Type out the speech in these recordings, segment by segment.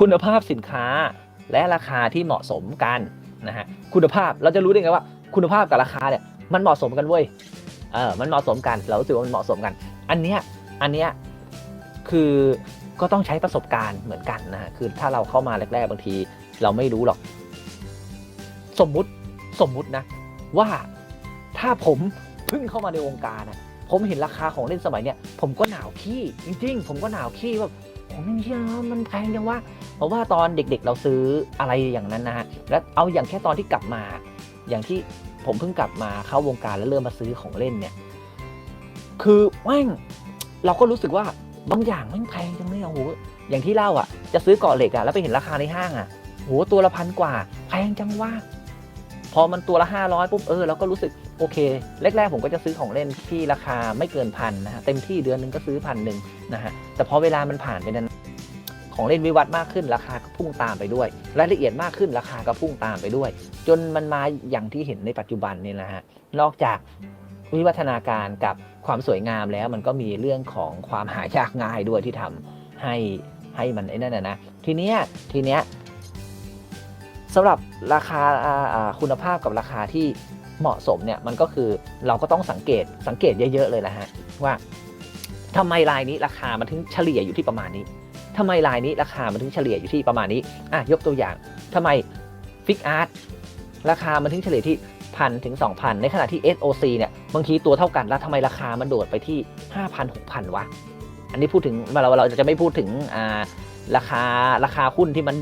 คุณภาพสินค้าและราคาที่เหมาะสมกันนะฮะคุณภาพเราจะรู้ได้ไงว่า คุณภาพกับราคาเนี่ยมันเหมาะสมกันเว้ยเออมันเหมาะสมกัน เรารู้สึกว่ามันเหมาะสมกัน อันเนี้ยอันเนี้ยคือก็ต้องใช้ประสบการณ์เหมือนกันนะคือถ้าเราเข้ามาแรกๆบางที เราไม่รู้หรอก สมมุติสมมุตินะ ว่าถ้าผมเพิ่งเข้ามาในวงการนะผมเห็นราคาของเล่นสมัยเนี้ยผมก็หนาวขี้จริง ๆ ผมก็หนาวขี้แบบ ผมไม่เชื่อมันแพงจังวะเพราะว่าตอนเด็กๆเราซื้ออะไรอย่างนั้นนะฮะแล้วเอาอย่างแค่ตอนที่กลับมา อย่างที่ผมเพิ่งกลับมาเข้าวงการแล้วเริ่มมาซื้อของเล่นเนี่ย คือแม่งเราก็รู้สึกว่าบางอย่างแม่งแพงจังเลยอะโหอย่างที่เล่าอะ จะซื้อเกาะเหล็กอะแล้วไปเห็นราคาในห้างอะโหตัวละพันกว่าแพงจังวะพอมันตัวละห้าร้อยปุ๊บเออเราก็รู้สึก โอเคแรกๆผมก็จะซื้อของเล่นที่ราคาไม่เกินพันนะฮะเต็มที่เดือนหนึงก็ซื้อพันหนึ่งนะฮะแต่พอเวลามันผ่านไปนั้นของเล่นวิวัฒน์มากขึ้นราคาก็พุ่งตามไปด้วย รายละเอียดมากขึ้นราคาก็พุ่งตามไปด้วย จนมันมาอย่างที่เห็นในปัจจุบันนี่นะฮะนอกจากวิวัฒนาการกับความสวยงามแล้วมันก็มีเรื่องของความหายากง่ายด้วยที่ทำให้ให้มันไอ้นั่นนะนะ ทีเนี้ยทีเนี้ยสำหรับราคาคุณภาพกับราคาที่ เหมาะสมเนี่ยมันก็คือเราก็ต้องสังเกตสังเกตเยอะๆเลยนะฮะว่าทำไมลายนี้ราคามันถึงเฉลี่ยอยู่ที่ประมาณนี้ทำไมลายนี้ราคามันถึงเฉลี่ยอยู่ที่ประมาณนี้อะยกตัวอย่างทำไมฟิกอาร์ตราคามันถึงเฉลี่ยที่พันถึง 2,000 ในขณะที่ SOC เนี่ยบางทีตัวเท่ากันแล้วทำไมราคามันโดดไปที่ 5,000 6,000 วะ อันนี้พูดถึงเราเราจะไม่พูดถึงอ่าราคาราคาหุ้นที่มัน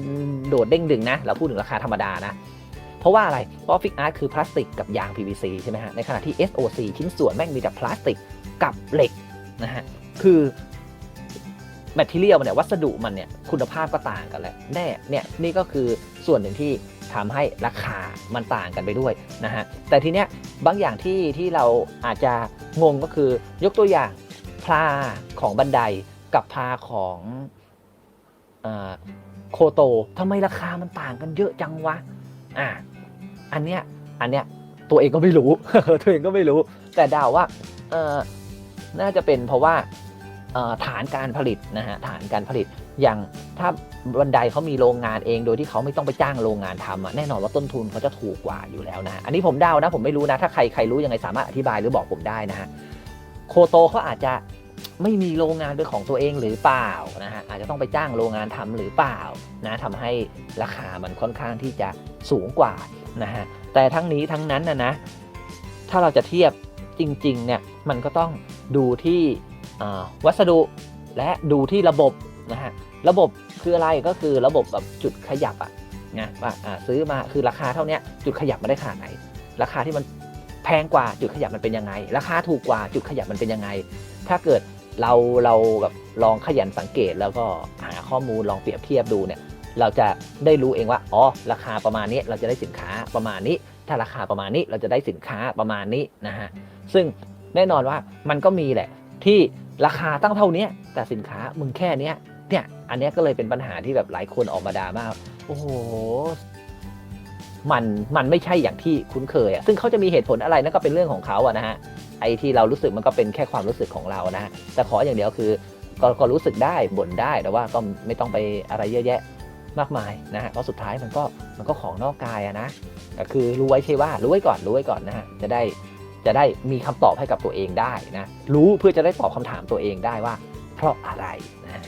โดดเด้งดึงนะ เราพูดถึงราคาธรรมดานะ เพราะว่าอะไร เพราะฟิกอาร์ตคือพลาสติกกับยาง PVC ใช่ไหมฮะ ในขณะที่ SOC ชิ้นส่วนแม่งมีแต่พลาสติกกับเหล็กนะฮะ คือแมทเทียลมันเนี่ยวัสดุมันเนี่ยคุณภาพก็ต่างกันแหละแน่เนี่ยนี่ก็คือส่วนหนึ่งที่ทำให้ราคามันต่างกันไปด้วยนะฮะ แต่ทีเนี้ยบางอย่างที่ที่เราอาจจะงงก็คือยกตัวอย่างพลาของบันไดกับพลาของอโคโตทำไมราคามันต่างกันเยอะจังวะ อะ อันเนี้ยอันเนี้ยตัวเองก็ไม่รู้ ตัวเองก็ไม่รู้ แต่ดาวว่าเออน่าจะเป็นเพราะว่าฐานการผลิตนะฮะฐานการผลิตอย่างถ้าบันไดเขามีโรงงานเองโดยที่เขาไม่ต้องไปจ้างโรงงานทำอะแน่นอนว่าต้นทุนเขาจะถูกกว่าอยู่แล้วนะอันนี้ผมเดานะผมไม่รู้นะถ้าใครใครรู้ยังไงสามารถอธิบายหรือบอกผมได้นะฮะโคโตเขาอาจจะไม่มีโรงงานเป็นของตัวเองหรือเปล่านะฮะอาจจะต้องไปจ้างโรงงานทำหรือเปล่านะทำให้ราคามันค่อนข้างที่จะสูงกว่า นะฮะแต่ทั้งนี้ทั้งนั้นนะนะถ้าเราจะเทียบจริงๆเนี่ยมันก็ต้องดูที่วัสดุและดูที่ระบบนะฮะระบบคืออะไรก็คือระบบแบบจุดขยับอะนะว่าซื้อมาคือราคาเท่านี้จุดขยับมาได้ขนาดไหน ราคาที่มันแพงกว่าจุดขยับมันเป็นยังไง ราคาถูกกว่าจุดขยับมันเป็นยังไง ถ้าเกิดเราเราแบบลองขยันสังเกตแล้วก็หาข้อมูลลองเปรียบเทียบดูเนี่ย เราจะได้รู้เองว่าอ๋อราคาประมาณนี้เราจะได้สินค้าประมาณนี้ ถ้าราคาประมาณนี้เราจะได้สินค้าประมาณนี้นะฮะซึ่งแน่นอนว่ามันก็มีแหละที่ราคาตั้งเท่านี้แต่สินค้ามึงแค่เนี้ยเนี่ยอันนี้ก็เลยเป็นปัญหาที่แบบหลายคนออกมาด่ามากโอ้โหมันมันไม่ใช่อย่างที่คุ้นเคยอะซึ่งเขาจะมีเหตุผลอะไรนั่นก็เป็นเรื่องของเขาอะนะฮะไอ้ที่เรารู้สึกมันก็เป็นแค่ความรู้สึกของเรานะฮะแต่ขออย่างเดียวคือก็ก็รู้สึกได้บ่นได้แต่ว่าก็ไม่ต้องไปอะไรเยอะแยะ มากมายนะฮะเพราะสุดท้ายมันก็มันก็ของนอกกายอะนะแต่คือรู้ไว้ใช่ว่ารู้ไว้ก่อนรู้ไว้ก่อนนะฮะจะได้จะได้มีคำตอบให้กับตัวเองได้นะรู้เพื่อจะได้ตอบคำถามตัวเองได้ว่า เพราะอะไรนะฮะ